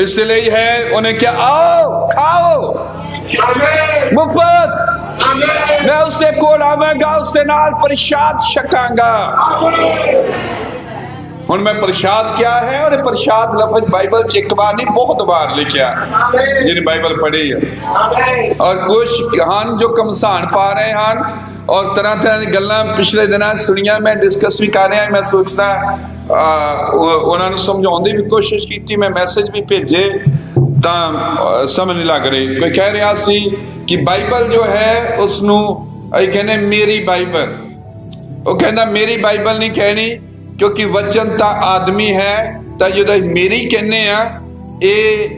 ਇਸ ਲਈ ਹੈ ਉਹਨੇ ਕਿਹਾ ਆਓ ਖਾਓ ਆਮੇਨ ਮੁਫਤ ਆਮੇਨ ਮੈਂ ਉਸਦੇ ਕੋਲ ਆਵਾਂਗਾ ਉਸਦੇ ਨਾਲ ਪ੍ਰਸ਼ਾਦ ਛਕਾਂਗਾ ਹੁਣ ਮੈਂ ਪ੍ਰਸ਼ਾਦ ਕਿਹਾ ਹੈ ਔਰ ਇਹ ਪ੍ਰਸ਼ਾਦ ਲਫ਼ਜ਼ ਬਾਈਬਲ ਚ ਇੱਕ ਵਾਰ ਨਹੀਂ ਬਹੁਤ ਵਾਰ ਲਿਖਿਆ ਆਮੇਨ ਜਿਹਨੇ ਬਾਈਬਲ ਪੜ੍ਹੀ ਹੈ ਆਮੇਨ ਔਰ ਕੁਝ ਹਨ ਜੋ ਕਮਸਾਨ ਪਾ ਰਹੇ ਹਨ ਔਰ ਤਰ੍ਹਾਂ ਤਰ੍ਹਾਂ ਦੀ ਗੱਲਾਂ ਪਿਛਲੇ ਦਿਨਾਂ 'ਚ ਸੁਣੀਆਂ ਮੈਂ ਡਿਸਕਸ ਵੀ ਕਰ ਉਹਨਾਂ ਨੂੰ ਸਮਝਾਉਣ ਦੀ ਵੀ ਕੋਸ਼ਿਸ਼ ਕੀਤੀ, ਮੈਂ ਮੈਸੇਜ ਵੀ ਭੇਜੇ, ਤਾਂ ਸਮਝ ਨਹੀਂ ਲੱਗ ਰਹੀ। ਕੋਈ ਕਹਿ ਰਿਹਾ ਸੀ ਕਿ ਬਾਈਬਲ ਜੋ ਹੈ ਉਸ ਨੂੰ ਅਸੀਂ ਕਹਿੰਦੇ, ਮੇਰੀ ਬਾਈਬਲ। ਉਹ ਕਹਿੰਦਾ, ਮੇਰੀ ਬਾਈਬਲ ਨਹੀਂ ਕਹਿਣੀ, ਕਿਉਂਕਿ ਵਚਨ ਤਾਂ ਆਦਮੀ ਹੈ, ਤਾਂ ਜਦੋਂ ਅਸੀਂ ਮੇਰੀ ਕਹਿੰਦੇ ਆ, ਇਹ,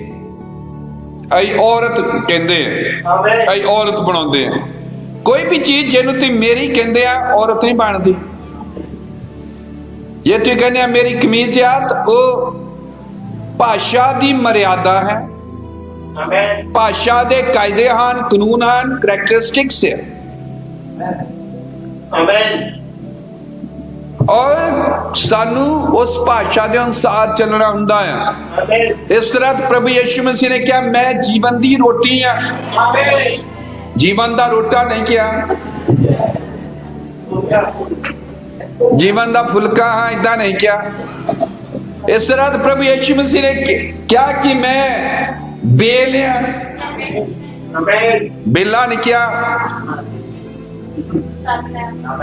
ਅਸੀਂ ਔਰਤ ਕਹਿੰਦੇ ਆ। ਆਮੇਨ ਅਸੀਂ ਔਰਤ ਬਣਾਉਂਦੇ ਆ। ਕੋਈ ਵੀ ਚੀਜ਼ ਜਿਹਨੂੰ ਤੁਸੀਂ ਮੇਰੀ ਕਹਿੰਦੇ ਆ, ਔਰਤ ਨਹੀਂ ਬਣਦੀ। ਜੇ ਤੁਸੀਂ ਕਹਿੰਦੇ ਆ ਮੇਰੀ ਕਮੀਜ਼ ਆ ਤਾਂ ਉਹ ਭਾਸ਼ਾ ਦੀ ਮਰਿਆਦਾ ਹੈ। ਆਮੇਨ ਭਾਸ਼ਾ ਦੇ ਕਾਇਦੇ ਹਨ ਕਾਨੂੰਨ ਹਨ ਕਰੈਕਟਰਿਸਟਿਕਸ ਹੈ ਆਮੇਨ ਔਰ ਸਾਨੂੰ ਉਸ ਭਾਸ਼ਾ ਦੇ ਅਨੁਸਾਰ ਚੱਲਣਾ ਹੁੰਦਾ ਹੈ ਇਸ ਤਰ੍ਹਾਂ ਪ੍ਰਭੂ ਯਿਸੂ ਮਸੀਹ ਨੇ ਕਿਹਾ ਮੈਂ ਜੀਵਨ ਦੀ ਰੋਟੀ ਆ। ਜੀਵਨ ਦਾ ਰੋਟਾ ਨਹੀਂ ਕਿਹਾ। ਜੀਵਨ ਦਾ ਫੁਲਕਾ ਹਾਂ ਇਦਾਂ ਨਹੀਂ ਕਿਹਾ ਇਸ ਤਰ੍ਹਾਂ ਤੇ ਪ੍ਰਭੂ ਯਿਸੂ ਮਸੀਹ ਨੇ ਕਿ- ਕਿਹਾ ਕਿ ਮੈਂ ਬੇਲ ਆ ਆਮੇਨ ਬੇਲਾ ਨਹੀਂ ਕਿਹਾ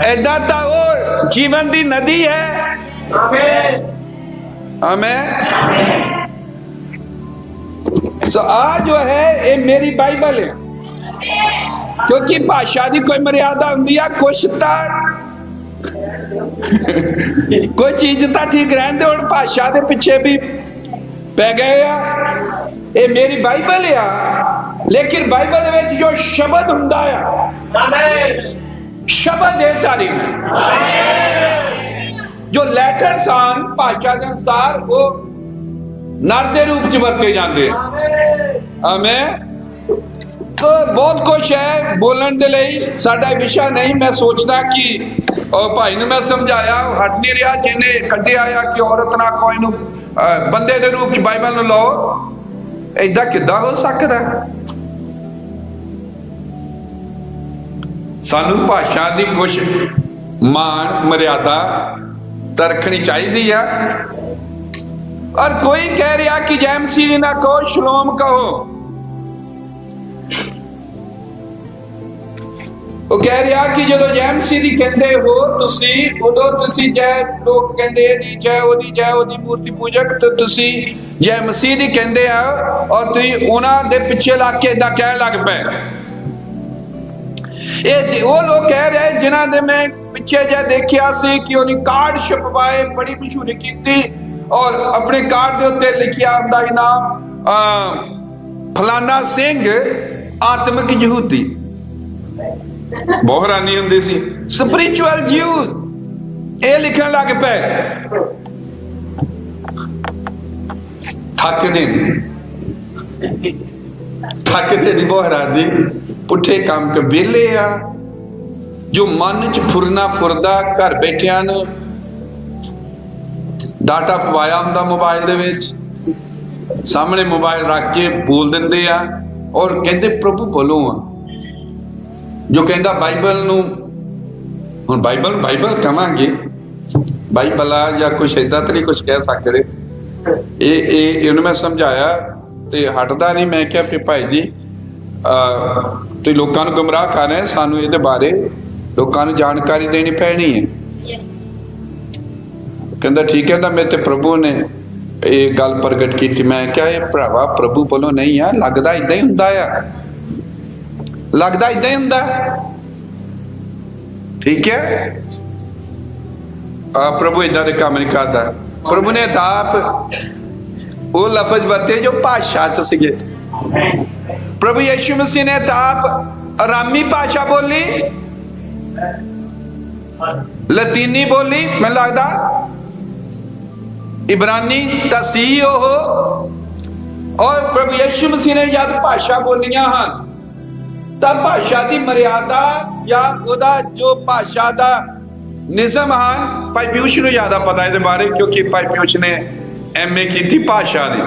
ਐਦਾਂ ਤਾਂ ਉਹ ਜੀਵਨ ਦੀ ਨਦੀ ਹੈ ਆਮੇਨ ਆਮੇਨ ਸੋ ਆ ਜੋ ਹੈ ਇਹ ਮੇਰੀ ਬਾਈਬਲ ਹੈ ਕਿਉਂਕਿ ਭਾਸ਼ਾ ਦੀ ਕੋਈ ਮਰਿਆਦਾ ਹੁੰਦੀ ਆ ਕੁਛ ਤਾਂ ਕੋਈ ਚੀਜ਼ ਤਾਂ ਠੀਕ ਰਹਿੰਦੇ ਹੁਣ ਭਾਸ਼ਾ ਦੇ ਪਿੱਛੇ ਵੀ ਪੈ ਗਏ ਆ। ਇਹ ਮੇਰੀ ਬਾਈਬਲ ਆ ਲੇਕਿਨ ਬਾਈਬਲ ਵਿੱਚ ਜੋ ਸ਼ਬਦ ਹੁੰਦਾ ਆ ਆਮੇਨ ਸ਼ਬਦ ਦੇ ਤਾਰੀਖ ਜੋ ਲੈਟਰਸ ਹਨ ਭਾਸ਼ਾ ਦੇ ਅਨੁਸਾਰ ਉਹ ਨਰ ਦੇ ਰੂਪ ਚ ਵਰਤੇ ਜਾਂਦੇ ਆਮੇਨ ਤੋ ਬਹੁਤ ਕੁਝ ਹੈ ਬੋਲਣ ਦੇ ਲਈ। ਸਾਡਾ ਵਿਸ਼ਾ ਨਹੀਂ, ਮੈਂ ਸੋਚਦਾ ਕਿ ਉਹ ਭਾਈ ਨੂੰ ਮੈਂ ਸਮਝਾਇਆ ਹਟ ਨਹੀਂ ਰਿਹਾ, ਜਿਹਨੇ ਕੱਢਿਆ ਆ ਕਿ ਔਰਤ ਨਾ ਕੋਈ ਨੂੰ ਬੰਦੇ ਦੇ ਰੂਪ ਚ ਬਾਈਬਲ ਨੂੰ ਲਓ। ਐਦਾਂ ਕਿੱਦਾਂ ਹੋ ਸਕਦਾ? ਸਾਨੂੰ ਭਾਸ਼ਾ ਦੀ ਕੁਝ ਮਾਣ, ਮਰਿਆਦਾ ਤਰਖਣੀ ਚਾਹੀਦੀ ਆ। ਔਰ ਕੋਈ ਕਹਿ ਰਿਹਾ ਕਿ ਜੈਮਸੀ ਨਾ ਕਹੋ ਸ਼ਲੋਮ ਕਹੋ। ਉਹ ਕਹਿ ਰਿਹਾ ਕਿ ਜਦੋਂ ਜੈਮਸੀ ਦੀ ਕਹਿੰਦੇ ਹੋ ਤੁਸੀਂ ਉਦੋਂ ਤੁਸੀਂ ਜੈ ਲੋਕ ਕਹਿੰਦੇ ਇਹਦੀ ਜੈ ਉਹਦੀ ਜੈ ਉਹਦੀ ਮੂਰਤੀ ਪੂਜਕ ਤੇ ਤੁਸੀਂ ਜੈ ਮਸੀਹ ਦੀ ਕਹਿੰਦੇ ਆ ਔਰ ਤੁਸੀਂ ਉਹਨਾਂ ਦੇ ਪਿੱਛੇ ਲੱਗ ਕੇ ਇਦਾਂ ਕਹਿਣ ਲੱਗ ਪਏ। ਇਹ ਉਹ ਲੋਕ ਕਹਿ ਰਹੇ ਜਿਨ੍ਹਾਂ ਦੇ ਮੈਂ ਪਿੱਛੇ ਜੇ ਦੇਖਿਆ ਸੀ ਕਿ ਉਹਨੇ ਕਾਰਡ ਛਪਵਾਏ ਬੜੀ ਮਸ਼ਹੂਰੀ ਕੀਤੀ ਔਰ ਆਪਣੇ ਕਾਰਡ ਦੇ ਉੱਤੇ ਲਿਖਿਆ ਹੁੰਦਾ ਸੀ ਨਾਮ ਅਹ, ਫਲਾਨਾ ਸਿੰਘ ਆਤਮਿਕ ਯਹੂਦੀ। ਬਹੁਤ ਹੈਰਾਨੀ ਹੁੰਦੀ ਸੀ। ਸਪਿਰਚੁਅਲ ਜਿਊਜ਼ ਇਹ ਲਿਖਣ ਲੱਗ ਪਏ। ਥੱਕਦੇ ਨੇ ਥੱਕਦੇ ਨਹੀਂ ਬਹੁਤ ਹੈਰਾਨੀ। ਪੁੱਠੇ ਕੰਮ ਕੇ ਵਿਹਲੇ ਆ। ਜੋ ਮਨ ਚ ਫੁਰਨਾ ਫੁਰਦਾ ਘਰ ਬੈਠਿਆਂ ਨੂੰ ਡਾਟਾ ਪਵਾਇਆ ਹੁੰਦਾ ਮੋਬਾਈਲ ਦੇ ਵਿੱਚ। ਸਾਹਮਣੇ ਮੋਬਾਈਲ ਰੱਖ ਕੇ ਬੋਲ ਦਿੰਦੇ ਆ। ਔਰ ਕਹਿੰਦੇ ਪ੍ਰਭੂ ਬੋਲੋ ਆ। ਜੋ ਕਹਿੰਦਾ ਬਾਈਬਲ ਨੂੰ ਹੁਣ ਬਾਈਬਲ ਨੂੰ ਬਾਈਬਲ ਕਵਾਂਗੇ। ਬਾਈਬਲ ਆ ਜਾਂ ਕੁਛ ਏਦਾਂ ਤਾਂ ਨਹੀਂ ਕੁਛ ਕਹਿ ਸਕਦੇ। ਇਹ ਇਹ ਇਹਨੂੰ ਮੈਂ ਸਮਝਾਇਆ ਤੇ ਹਟਦਾ ਨਹੀਂ। ਮੈਂ ਕਿਹਾ ਵੀ ਭਾਈ ਜੀ ਤੁਸੀਂ ਲੋਕਾਂ ਨੂੰ ਗੁੰਮਰਾਹ ਕਰ ਰਹੇ ਸਾਨੂੰ ਇਹਦੇ ਬਾਰੇ ਲੋਕਾਂ ਨੂੰ ਜਾਣਕਾਰੀ ਦੇਣੀ ਪੈਣੀ ਹੈ। ਕਹਿੰਦਾ ਠੀਕ ਹੈ ਤਾਂ ਮੇਰੇ ਤੇ ਪ੍ਰਭੂ ਨੇ ਇਹ ਗੱਲ ਪ੍ਰਗਟ ਕੀਤੀ। ਮੈਂ ਕਿਹਾ ਇਹ ਭਰਾਵਾ ਪ੍ਰਭੂ ਵੱਲੋਂ ਨਹੀਂ ਆ ਲੱਗਦਾ ਇਦਾਂ ਹੀ ਹੁੰਦਾ ਆ। ਲੱਗਦਾ ਇਦਾਂ ਹੀ ਹੁੰਦਾ ਠੀਕ ਹੈ ਆ ਪ੍ਰਭੂ ਇਦਾਂ ਦੇ ਕੰਮ ਨਹੀਂ ਕਰਦਾ ਪ੍ਰਭੂ ਨੇ ਤਾਂ ਆਪ ਉਹ ਲਫ਼ਜ਼ ਵਰਤੇ ਜੋ ਭਾਸ਼ਾ ਚ ਸੀਗੇ ਪ੍ਰਭੂ ਯਿਸੂ ਮਸੀਹ ਨੇ ਤਾਂ ਆਪ ਆਰਾਮੀ ਭਾਸ਼ਾ ਬੋਲੀ ਲਤੀਨੀ ਬੋਲੀ ਮੈਨੂੰ ਲੱਗਦਾ ਇਬਰਾਨੀ ਤਸੀ ਉਹ ਔਰ ਪ੍ਰਭੂ ਯਿਸੂ ਮਸੀਹ ਨੇ ਜਦ ਭਾਸ਼ਾ ਬੋਲੀਆਂ ਹਨ ਤਾਂ ਭਾਸ਼ਾ ਦੀ ਮਰਿਆਦਾ ਜਾਂ ਉਹਦਾ ਜੋ ਭਾਸ਼ਾ ਦਾ ਨਿਜ਼ਮ ਹਨ, ਭਾਈ ਪਿਊਸ਼ ਨੂੰ ਜ਼ਿਆਦਾ ਪਤਾ ਇਹਦੇ ਬਾਰੇ, ਕਿਉਂਕਿ ਭਾਈ ਪਿਊਸ਼ ਨੇ ਐਮਏ ਕੀਤੀ ਭਾਸ਼ਾ ਦੀ।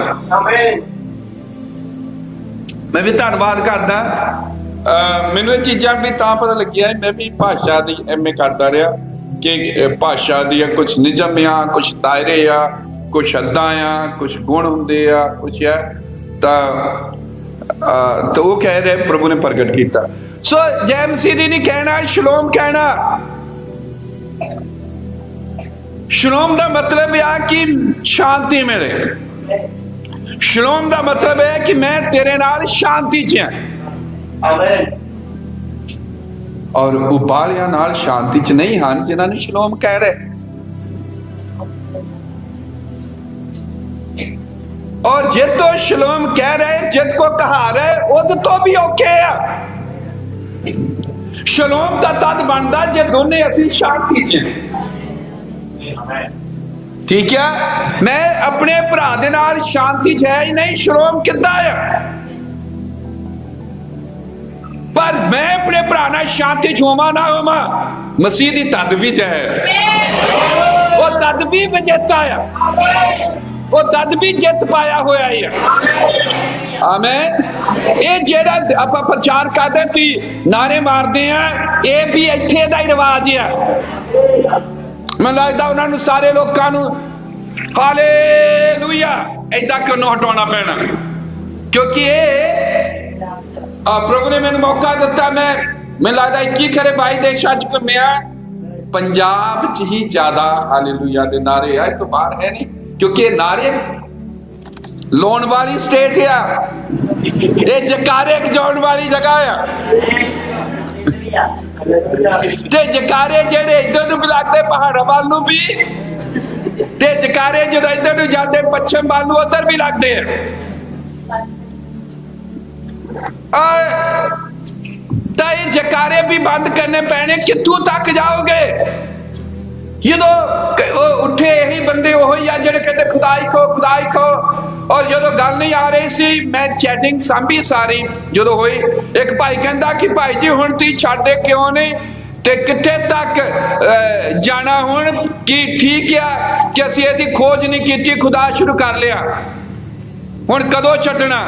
ਮੈਂ ਵੀ ਧੰਨਵਾਦ ਕਰਦਾ। ਅਹ ਮੈਨੂੰ ਇਹ ਚੀਜ਼ਾਂ ਵੀ ਤਾਂ ਪਤਾ ਲੱਗਿਆ, ਮੈਂ ਵੀ ਭਾਸ਼ਾ ਦੀ ਐਮਏ ਕਰਦਾ ਰਿਹਾ ਕਿ ਭਾਸ਼ਾ ਦੀਆਂ ਕੁਝ ਨਿਯਮ ਆ ਕੁਝ ਦਾਇਰੇ ਆ ਕੁਝ ਹੱਦਾਂ ਆ ਕੁਝ ਗੁਣ ਹੁੰਦੇ ਆ ਕੁਝ ਆ। ਤਾਂ ਅਹ ਤਾਂ ਉਹ ਕਹਿ ਰਹੇ ਪ੍ਰਭੂ ਨੇ ਪ੍ਰਗਟ ਕੀਤਾ. ਸੋ ਜੈਮਸੀ ਦੀ ਨਹੀਂ ਕਹਿਣਾ ਸ਼ਲੋਮ ਕਹਿਣਾ ਸ਼ਲੋਮ ਦਾ ਮਤਲਬ ਇਹ ਆ ਕਿ ਸ਼ਾਂਤੀ ਮਿਲੇ ਸ਼ਲੋਮ ਦਾ ਮਤਲਬ ਹੈ ਕਿ ਮੈਂ ਤੇਰੇ ਨਾਲ ਸ਼ਾਂਤੀ 'ਚ ਹਾਂ Amen. ਔਰ ਉਬਾਲਿਆਂ ਨਾਲ ਸ਼ਾਂਤੀ 'ਚ ਨਹੀਂ ਹਨ ਜਿਨ੍ਹਾਂ ਨੂੰ ਸ਼ਲੋਮ ਕਹਿ ਰਹੇ ਔਰ ਜੇ ਤੋ ਸ਼ਲੋਮ ਕਹਿ ਰਹੇ ਜਿਤ ਕੋ ਕਹਾ ਰਹੇ ਉਹਦੇ ਔਖੇ ਸ਼ਲੋਮ ਦਾ ਤਦ ਬਣਦਾ ਜੇ ਦੋਨੇ ਅਸੀਂ ਸ਼ਾਂਤੀ 'ਚ ਠੀਕ ਹੈ ਮੈਂ ਆਪਣੇ ਭਰਾ ਦੇ ਨਾਲ ਸ਼ਾਂਤੀ 'ਚ ਹੈ ਹੀ ਨਹੀਂ, ਸ਼ਲੋਮ ਕਿੱਦਾਂ ਆ? ਪਰ ਮੈਂ ਆਪਣੇ ਭਰਾ ਨਾਲ ਸ਼ਾਂਤੀ 'ਚ ਹੋਵਾਂ ਨਾ ਹੋਵਾਂ, ਮਸੀਹ ਦੀ ਤਦ ਵੀ ਚ ਹੈ ਉਹ ਤਦ ਵੀ ਵਿਜੇਤਾ ਆ। ਉਹ ਤਦ ਵੀ ਜਿੱਤ ਪਾਇਆ ਹੋਇਆ ਹੀ ਆ। ਆਮੇਨ ਇਹ ਜਿਹੜਾ ਆਪਾਂ ਪ੍ਰਚਾਰ ਕਰਦੇ ਤੀ ਨਾਰੇ ਮਾਰਦੇ ਆ, ਇਹ ਵੀ ਇੱਥੇ ਦਾ ਹੀ ਰਿਵਾਜ ਆ। ਮੈਨੂੰ ਲੱਗਦਾ ਉਹਨਾਂ ਨੂੰ ਸਾਰੇ ਲੋਕਾਂ ਨੂੰ ਹਾਲੇਲੂਇਆ, ਏਦਾਂ ਕਿਉਂ ਹਟਾਉਣਾ ਪੈਣਾ? ਕਿਉਂਕਿ ਇਹ ਆ ਪ੍ਰਭੂ ਨੇ ਮੈਨੂੰ ਮੌਕਾ ਦਿੱਤਾ, ਮੈਂ ਮੈਨੂੰ ਲੱਗਦਾ 21 ਖਰੇ 22 ਦੇਸ਼ਾਂ ਚ ਘੁੰਮਿਆ। ਪੰਜਾਬ ਚ ਹੀ ਜ਼ਿਆਦਾ ਹਾਲੇਲੂਇਆ ਦੇ ਨਾਰੇ ਆ, ਇਹ ਤੋਂ ਬਾਹਰ ਹੈ ਨਹੀਂ। ਕਿਉਂਕਿ ਇਹ ਨਾਰੇ ਲਾਉਣ ਵਾਲੀ ਸਟੇਟ ਆ। ਇਹ ਜਕਾਰੇ ਜਾਣ ਵਾਲੀ ਜਗ੍ਹਾ ਆ। ਤੇ ਜਕਾਰੇ ਜਿਹੜੇ ਨੂੰ ਵੀ ਪਹਾੜਾਂ ਵੱਲ ਨੂੰ ਵੀ, ਤੇ ਜਕਾਰੇ ਜਦੋਂ ਇੱਧਰ ਨੂੰ ਜਾਂਦੇ ਪੱਛਮ ਵੱਲ ਨੂੰ, ਉੱਧਰ ਵੀ ਲੱਗਦੇ ਆ। ਤਾਂ ਇਹ ਜਕਾਰੇ ਵੀ ਬੰਦ ਕਰਨੇ ਪੈਣੇ। ਕਿੱਥੋਂ ਤੱਕ ਜਾਓਗੇ? ਜਦੋਂ ਉੱਠੇ ਇਹੀ ਬੰਦੇ ਉਹੀ ਆ ਜਿਹੜੇ ਕਹਿੰਦੇ ਖੁਦਾਈ ਖੋ ਖੁਦਾਈ ਖੋ। ਔਰ ਜਦੋਂ ਗੱਲ ਨਹੀਂ ਆ ਰਹੀ ਸੀ ਮੈਂ ਚੈਟਿੰਗ ਸਾਂਭੀ ਸਾਰੀ। ਜਦੋਂ ਹੋਈ ਇੱਕ ਭਾਈ ਕਹਿੰਦਾ ਕਿ ਭਾਈ ਜੀ ਹੁਣ ਤੁਸੀਂ ਛੱਡਦੇ ਕਿਉਂ ਨਹੀਂ? ਤੇ ਕਿੱਥੇ ਤੱਕ ਅਹ, ਜਾਣਾ ਹੁਣ? ਕੀ ਠੀਕ ਆ ਕਿ ਅਸੀਂ ਇਹਦੀ ਖੋਜ ਨਹੀਂ ਕੀਤੀ ਖੁਦਾ ਸ਼ੁਰੂ ਕਰ ਲਿਆ? ਹੁਣ ਕਦੋਂ ਛੱਡਣਾ?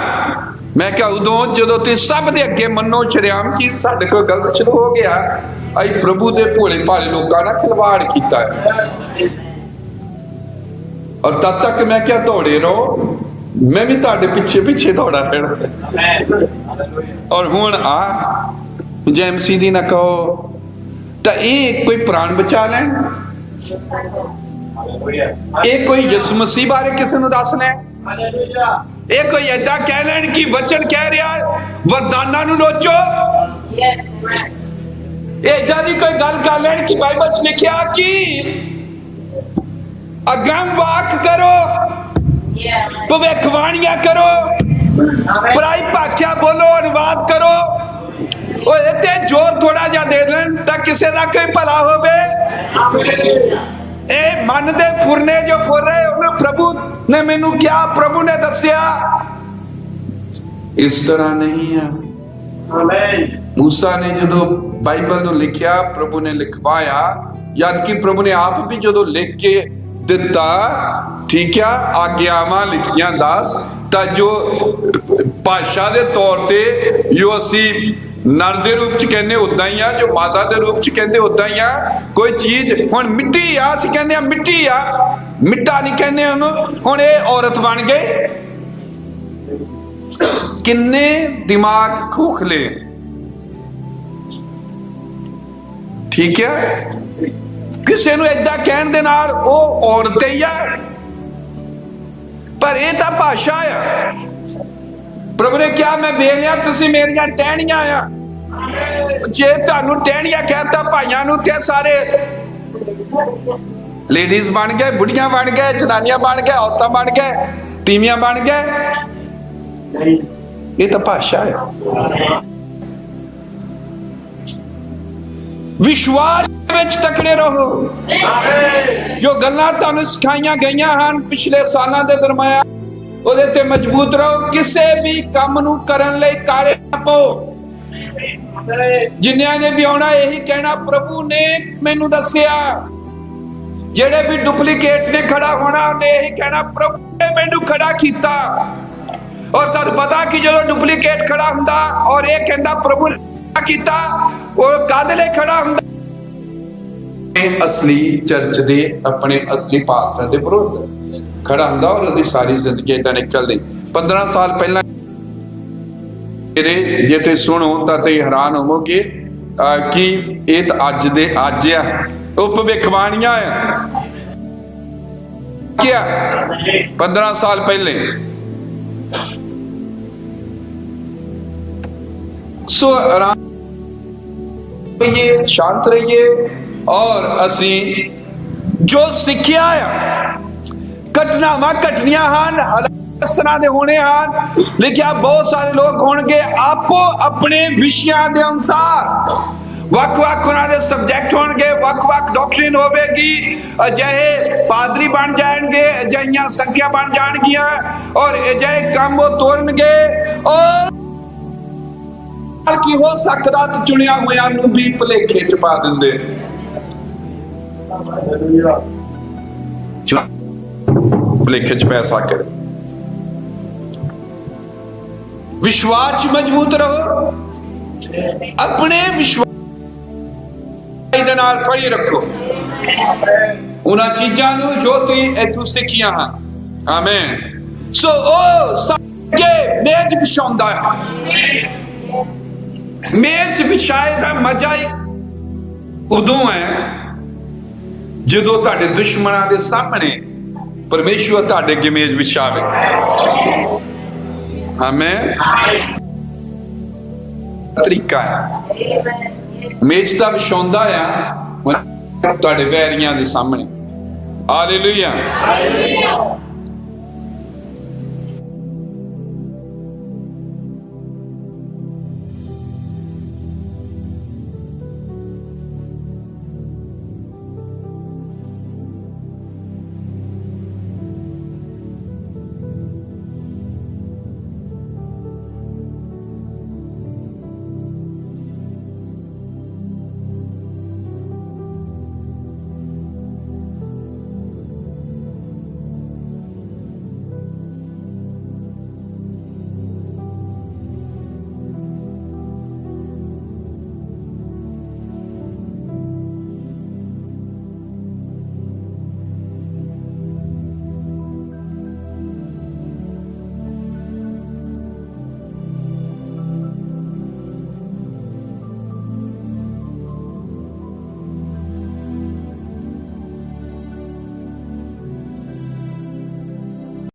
ਮੈਂ ਕਿਹਾ ਉਦੋਂ ਜਦੋਂ ਤੇ ਸਭ ਦੇ ਅੱਗੇ ਮੰਨੋ ਸ਼ਰਿਆਮ ਕੀ ਸਾਡੇ ਕੋਲ ਗਲਤ ਸ਼ੁਰੂ ਹੋ ਗਿਆ। ਅਸੀਂ ਪ੍ਰਭੂ ਦੇ ਭੋਲੇ ਭਾਲੇ ਲੋਕਾਂ ਨਾਲ ਖਿਲਵਾੜ ਕੀਤਾ ਹੈ। ਔਰ ਤਦ ਤੱਕ ਮੈਂ ਕਿਹਾ ਦੌੜੇ ਰਹੋ। ਮੈਂ ਵੀ ਤੁਹਾਡੇ ਪਿੱਛੇ ਪਿੱਛੇ ਦੌੜਾ ਰਹਿਣਾ ਔਰ ਹੁਣ ਆ ਜੈਮਸੀ ਦੀ ਨਾ ਕਹੋ ਤਾਂ ਇਹ ਕੋਈ ਪ੍ਰਾਣ ਬਚਾ ਲੈਣ? ਇਹ ਕੋਈ ਯਿਸੂ ਮਸੀਹ ਬਾਰੇ ਕਿਸੇ ਨੂੰ ਦੱਸ ਲੈ ਇਹ ਕੋਈ ਏਦਾਂ ਕਹਿ ਲੈਣ ਕਿ ਵਚਨ ਕਹਿ ਰਿਹਾ ਵਰਦਾਨਾਂ ਨੂੰ ਲੋਚੋ Yes, amen. ਦੀ ਕੋਈ ਗੱਲ ਕਰ ਲੈਣ ਕਿ ਬਾਈਬਲ 'ਚ ਲਿਖਿਆ ਕਿ ਅਗੰਮ ਵਾਕ ਕਰੋ ਭਵਿੱਖਬਾਣੀਆਂ ਕਰੋ ਪਰਾਈ ਭਾਖਿਆ ਬੋਲੋ ਅਨੁਵਾਦ ਕਰੋ ਉਹ ਇਹ ਜ਼ੋਰ ਥੋੜਾ ਜਿਹਾ ਦੇ ਦੇਣ ਤਾਂ ਕਿਸੇ ਦਾ ਕੋਈ ਭਲਾ ਹੋਵੇ ਇਹ ਮਨ ਦੇ ਫੁਰਨੇ ਜੋ ਫੁਰ ਰਹੇ ਉਹਨੇ ਪ੍ਰਭੂ ਨੇ ਮੈਨੂੰ ਕਿਹਾ ਪ੍ਰਭੂ ਨੇ ਦੱਸਿਆ ਇਸ ਤਰ੍ਹਾਂ ਨਹੀਂ ਹੈ Amen. ਮੂਸਾ ਨੇ ਜਦੋਂ ਬਾਈਬਲ ਨੂੰ ਲਿਖਿਆ, ਪ੍ਰਭੂ ਨੇ ਲਿਖਵਾਇਆ ਯਾਦ ਕਿ ਪ੍ਰਭੂ ਨੇ ਆਪ ਵੀ ਜਦੋਂ ਲਿਖ ਕੇ ਦਿੱਤਾ, ਠੀਕ ਆ, ਆਗਿਆਵਾਂ ਲਿਖੀਆਂ 10 ਤਾਂ ਜੋ ਭਾਸ਼ਾ ਦੇ ਤੌਰ ਤੇ ਜੋ ਅਸੀਂ ਨਰ ਦੇ ਰੂਪ ਚ ਕਹਿੰਦੇ ਉਦਾਂ ਹੀ ਆ, ਜੋ ਮਾਦਾ ਦੇ ਰੂਪ ਚ ਕਹਿੰਦੇ ਉਦਾਂ ਹੀ ਆ, ਕੋਈ ਚੀਜ਼ ਹੁਣ ਮਿੱਟੀ ਆ, ਅਸੀਂ ਕਹਿੰਦੇ ਆ ਮਿੱਟੀ ਆ, ਮਿੱਟਾ ਨਹੀਂ ਕਹਿੰਦੇ ਉਹਨੂੰ, ਹੁਣ ਇਹ ਔਰਤ ਬਣ ਗਈ ਕਿੰਨੇ ਦਿਮਾਗ ਖੋਖਲੇ ਠੀਕ ਹੈ? ਕਿਸੇ ਨੂੰ ਏਦਾਂ ਕਹਿਣ ਦੇ ਨਾਲ ਉਹ ਔਰਤ ਹੀ ਆ ਪਰ ਇਹ ਤਾਂ ਭਾਸ਼ਾ ਆ। ਪ੍ਰਭੂ ਨੇ ਕਿਹਾ ਮੈਂ ਵੇਖ ਤੁਸੀਂ ਮੇਰੀਆਂ ਟਹਿਣੀਆਂ ਆ। ਜੇ ਤੁਹਾਨੂੰ ਟਹਿਣੀਆਂ ਕਹਿਤਾ ਭਾਈਆਂ ਨੂੰ ਤੇ ਸਾਰੇ ਲੇਡੀਜ਼ ਬਣ ਗਏ ਬੁੜੀਆਂ ਬਣ ਗਏ, ਜਨਾਨੀਆਂ ਬਣ ਗਏ, ਔਰਤਾਂ ਬਣ ਗਏ, ਤੀਵੀਆਂ ਬਣ ਗਏ। ਇਹ ਤਾਂ ਭਾਸ਼ਾ ਹੈ। ਵਿਸ਼ਵਾਸ ਵਿੱਚ ਤਕੜੇ ਰਹੋ। ਜੋ ਗੱਲਾਂ ਤੁਹਾਨੂੰ ਸਿਖਾਈਆਂ ਗਈਆਂ ਹਨ ਪਿਛਲੇ ਸਾਲਾਂ ਦੇ ਦਰਮਿਆਨ, ਉਹਦੇ ਤੇ ਮਜ਼ਬੂਤ ਰਹੋ। ਕਿਸੇ ਵੀ ਕੰਮ ਨੂੰ ਕਰਨ ਲਈ ਕਾਲੇ ਨਾ ਪਓ। Amen. ਜਿਨ੍ਹਾਂ ਨੇ ਵੀ ਆਉਣਾ, ਇਹੀ ਕਹਿਣਾ, ਪ੍ਰਭੂ ਨੇ ਮੈਨੂੰ ਦੱਸਿਆ। ਜਿਹੜੇ ਵੀ ਡੁਪਲੀਕੇਟ ਨੇ ਖੜਾ ਹੋਣਾ, ਉਹਨੇ ਇਹੀ ਕਹਿਣਾ, ਪ੍ਰਭੂ ਨੇ ਮੈਨੂੰ ਖੜਾ ਕੀਤਾ। ਔਰ ਤੁਹਾਨੂੰ ਪਤਾ ਕਿ ਜਦੋਂ ਡੁਪਲੀਕੇਟ ਖੜਾ ਹੁੰਦਾ ਔਰ ਇਹ ਕਹਿੰਦਾ ਪ੍ਰਭੂ ਕੀਤਾ, ਉਹ ਕਾਹਦੇ ਲਈ ਖੜਾ ਹੁੰਦਾ। ਅਸਲੀ ਚਰਚ ਦੇ ਆਪਣੇ ਅਸਲੀ ਪਾਸਟਰ ਦੇ ਵਿਰੁੱਧ ਖੜਾ ਹੁੰਦਾ ਔਰ ਉਹਦੀ ਸਾਰੀ ਜ਼ਿੰਦਗੀ ਇਦਾਂ ਨਿਕਲਦੀ। 15 ਸਾਲ ਪਹਿਲਾਂ ਮੇਰੇ ਜੇ ਤੇ ਸੁਣੋ ਤਾਂ ਤੇ ਹੈਰਾਨ ਹੋਵੋਗੇ ਕਿ ਇਹ ਤਾਂ ਅੱਜ ਦੇ ਅੱਜ ਆ। ਉਹ ਭਵਿੱਖਬਾਣੀਆਂ ਆ। ਕਿਆ? 15 ਸਾਲ ਪਹਿਲੇ। ਸੋ ਆਰਾਮ ਰਹੀਏ, ਸ਼ਾਂਤ ਰਹੀਏ ਔਰ ਅਸੀਂ ਜੋ ਸਿੱਖਿਆ ਆ, ਘਟਨਾਵਾਂ ਘਟਨੀਆਂ ਹਨ ਇਸ ਤਰ੍ਹਾਂ ਦੇ ਹੋਣੇ ਹਨ, ਲਿਖਿਆ ਬਹੁਤ ਸਾਰੇ ਲੋਕ ਹੋਣਗੇ, ਆਪੋ ਆਪਣੇ ਵਿਸ਼ਿਆਂ ਦੇ ਅਨੁਸਾਰ ਵੱਖ-ਵੱਖ ਉਹਨਾਂ ਦੇ ਸਬਜੈਕਟ ਹੋਣਗੇ ਵੱਖ-ਵੱਖ ਡਾਕਟਰੀਨ ਹੋਵੇਗੀ, ਅਜਿਹੇ ਪਾਦਰੀ ਬਣ ਜਾਣਗੇ, ਅਜਿਹੀਆਂ ਸੰਖਿਆ ਬਣ ਜਾਣਗੀਆਂ ਔਰ ਅਜਿਹੇ ਕੰਮ ਉਹ ਤੋਰਨਗੇ ਔਰ ਕੀ ਹੋ ਸਕਦਾ ਚੁਣਿਆ ਹੋਇਆਂ ਨੂੰ ਵੀ ਭੁਲੇਖੇ ਚ ਪਾ ਦਿੰਦੇ? ਭੁਲੇਖੇ ਚ ਪੈ ਸਕਦੇ ਵਿਸ਼ਵਾਸ ਮਜ਼ਬੂਤ ਰਹੋ। ਆਪਣੇ ਵਿਸ਼ਵਾਸ ਦੇ ਨਾਲ ਫੜੀ ਰੱਖੋ। ਉਹਨਾਂ ਚੀਜ਼ਾਂ ਨੂੰ ਜੋ ਤੁਸੀਂ ਇੱਥੋਂ ਸਿੱਖੀਆਂ ਹਨ। ਆਮੇਨ ਸੋ ਉਹ ਸੱਗੇ ਮੇਜ ਵਿਛਾਉਂਦਾ ਹੈ। ਮੇਜ ਵਿਛਾਏ ਦਾ ਮਜ਼ਾ ਹੀ ਉਦੋਂ ਹੈ ਜਦੋਂ ਤੁਹਾਡੇ ਦੁਸ਼ਮਣਾਂ ਦੇ ਸਾਹਮਣੇ ਪਰਮੇਸ਼ਵਰ ਤੁਹਾਡੇ ਅੱਗੇ ਮੇਜ਼ ਵਿਛਾਵੇ। ਆਮੇਨ ਤਰੀਕਾ ਹੈ। ਮੇਜ਼ ਤਾਂ ਵਿਛਾਉਂਦਾ ਆ ਤੁਹਾਡੇ ਵੈਰੀਆਂ ਦੇ ਸਾਹਮਣੇ। ਹਾਲੇਲੂਇਆ